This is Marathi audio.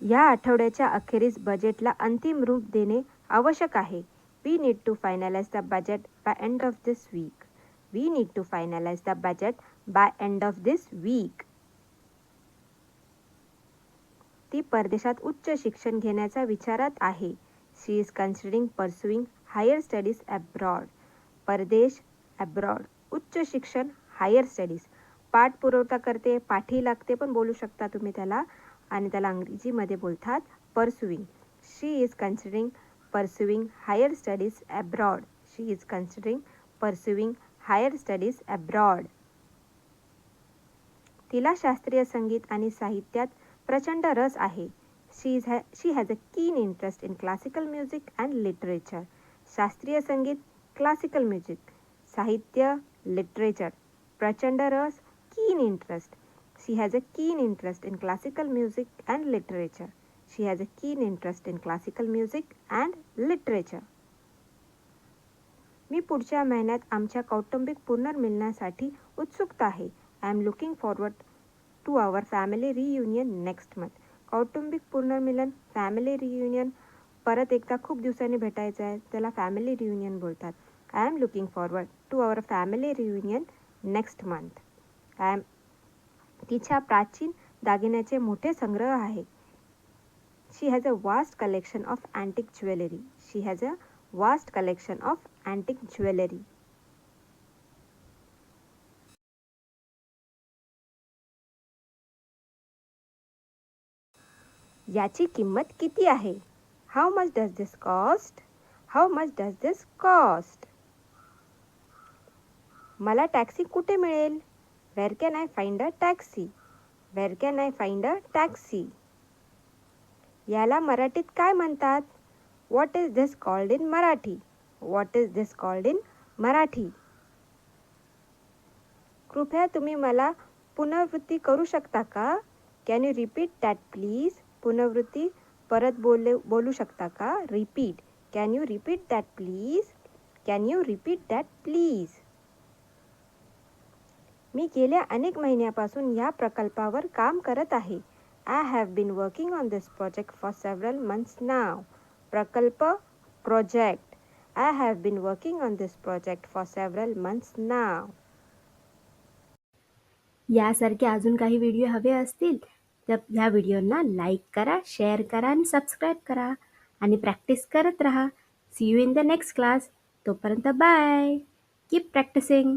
या आठवड्याच्या अखेरीस बजेटला अंतिम रूप देणे आवश्यक आहे. We need to finalise the budget by end of this week we need to finalise the budget by end of this week ती परदेशात उच्च शिक्षण घेण्याचा विचारात आहे. She is considering pursuing higher studies abroad परदेश अब्रॉड उच्च शिक्षण हायर स्टडीज पाठपुरवठा करते पाठी लागते पण बोलू शकता तुम्ही त्याला. आणि त्याला अंग्रेजीमध्ये बोलतात pursuing she is considering pursuing higher studies abroad she is considering pursuing higher studies abroad तिला शास्त्रीय संगीत आणि साहित्यात प्रचंड रस आहे. शी इज हॅ she has a keen interest in classical music and literature शास्त्रीय संगीत क्लासिकल म्युझिक साहित्य लिटरेचर प्रचंड रस keen interest she has a keen interest in classical music and literature she has a keen interest in classical music and literature मी पुढच्या महिन्यात आमच्या कौटुंबिक पुनर्मिलनासाठी उत्सुकता आहे. I am looking forward to our family reunion next month कौटुंबिक पुनर्मिलन फॅमिली रियुनियन परत एकदा खूप दिवसांनी भेटायचं आहे. त्याला फॅमिली रियुनियन बोलतात. I am looking forward to our family reunion next month I am तिच्या प्राचीन दागिन्याचे मोठे संग्रह आहे. She has a vast collection of antique jewellery she has a vast collection of antique jewellery याची किंमत किती आहे? How much does this cost how much does this cost मला टॅक्सी कुठे मिळेल? Where can I find a taxi where can I find a taxi याला मराठीत काय म्हणतात? What is this called in Marathi? What is this called in Marathi? कृपया तुम्ही मला पुनरावृत्ती करू शकता का? Can you repeat that please पुनरावृत्ती परत बोलले बोलू शकता का? Repeat can you repeat that please can you repeat that please मी गेल्या अनेक महिन्यापासून या प्रकल्पावर काम करत आहे. I have been working on this project for several months नाव प्रकल्प project I have been working on this project for several months नाव यासारखे अजून काही व्हिडिओ हवे असतील तर ह्या व्हिडिओंना लाईक करा शेअर करा आणि सबस्क्राईब करा. आणि प्रॅक्टिस करत राहा. See you in the next class तोपर्यंत बाय कीप प्रॅक्टिसिंग